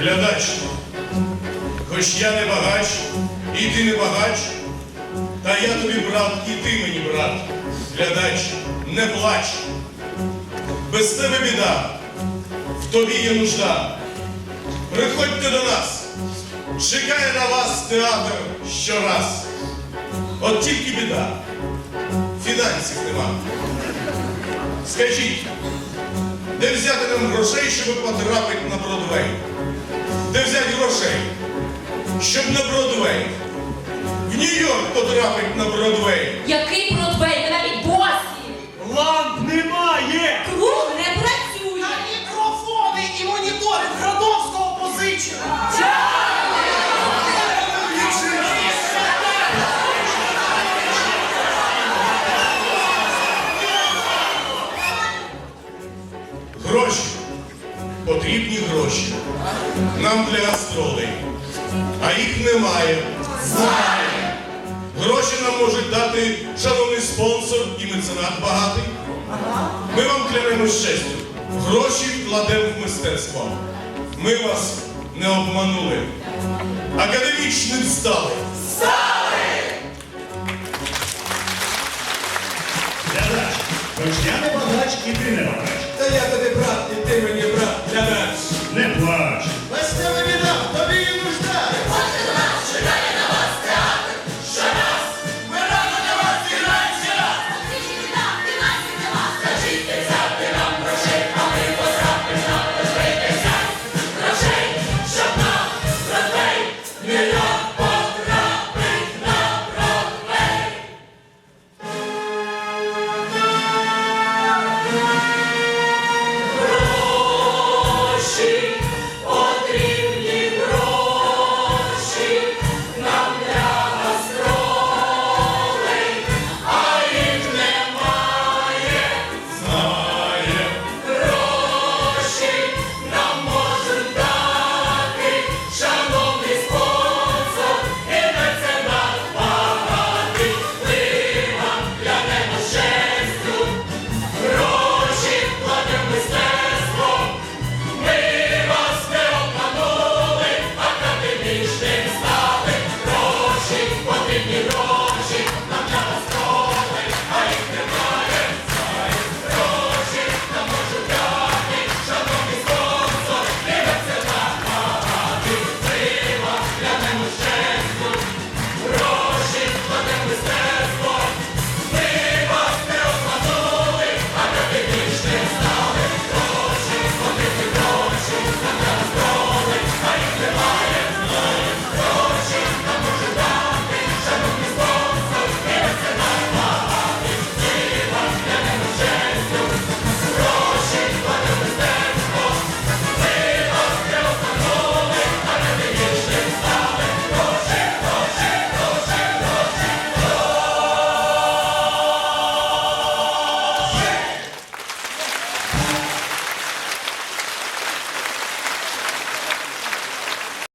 Глядач, хоч я не багач, і ти не багач, та я тобі брат, і ти мені брат. Глядач, не плач. Без тебе біда, в тобі є нужда. Приходьте до нас, чекає на вас театр щораз. От тільки біда, фінансів нема. Скажіть, де взяти нам грошей, щоб потрапити на Бродвей? Де взяти грошей, щоб на Бродвей? В Нью-Йорк потрапити на Бродвей. Який Гроші. Потрібні гроші. Нам для гастролей. А їх немає. Знає. Гроші нам можуть дати шановний спонсор і меценат багатий. Ми вам клянемось честю. Гроші вкладемо в мистецтво. Ми вас не обманули. Академічним стали. Глядач, хоч я не багач і ти не багач. Та я тобі брат, і ти мені брат, глядач. Не плач,